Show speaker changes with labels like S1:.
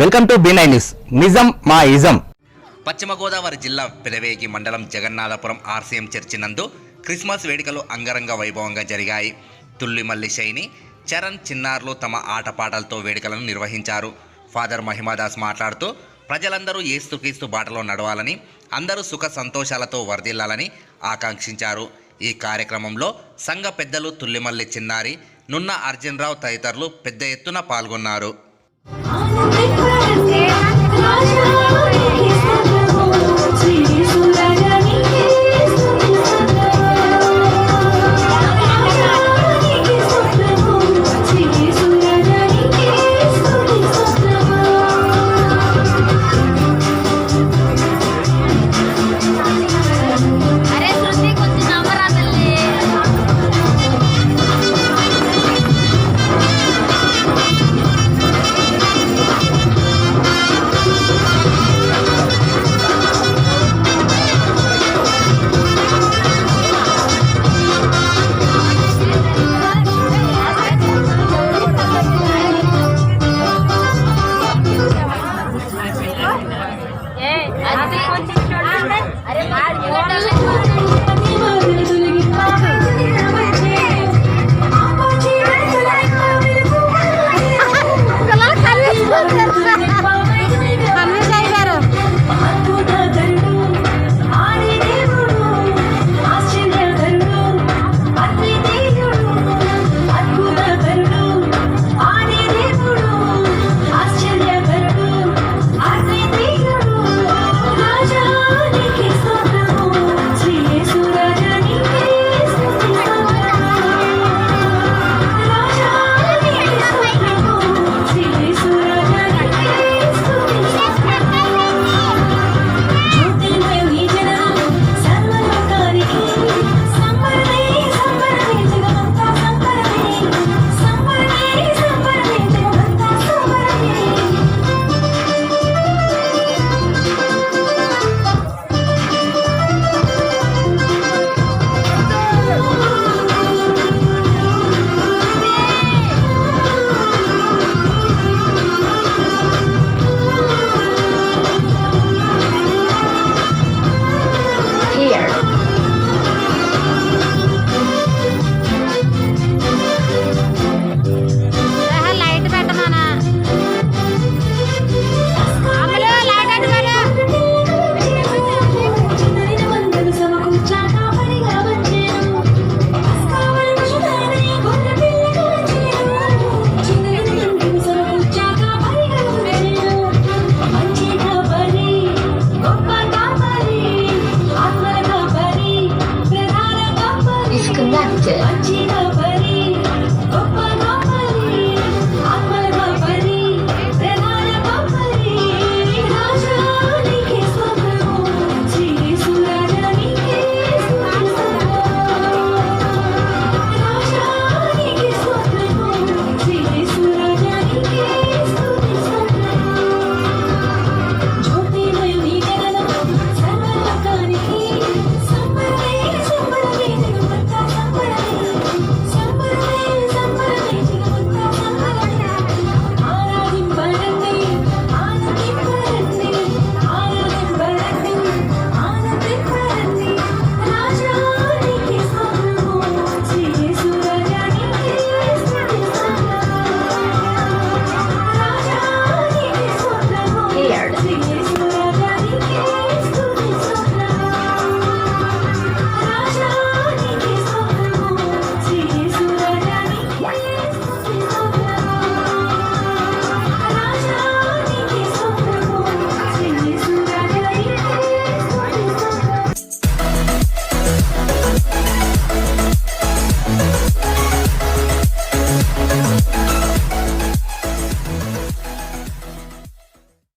S1: Welcome to be news. నిజం మా ism.
S2: పశ్చిమ గోదావరి జిల్లా పెదవేగి మండలం జగన్నాథపురం ఆర్సీఎం చర్చి నందు క్రిస్మస్ వేడుకలు అంగరంగ వైభవంగా జరిగాయి. తుల్లిమల్లి శైని చరణ్ చిన్నారులు తమ ఆటపాటలతో వేడుకలను నిర్వహించారు. ఫాదర్ మహిమాదాస్ మాట్లాడుతూ ప్రజలందరూ ఏస్తుక్రీస్తు బాటలో నడవాలని అందరూ సుఖ సంతోషాలతో వర్ధిల్లాలని ఆకాంక్షించారు. ఈ కార్యక్రమంలో సంఘ పెద్దలు తుల్లిమల్లి చిన్నారి నున్న అర్జున్ రావు తదితరులు పెద్ద ఎత్తున పాల్గొన్నారు.
S3: Raja. अरे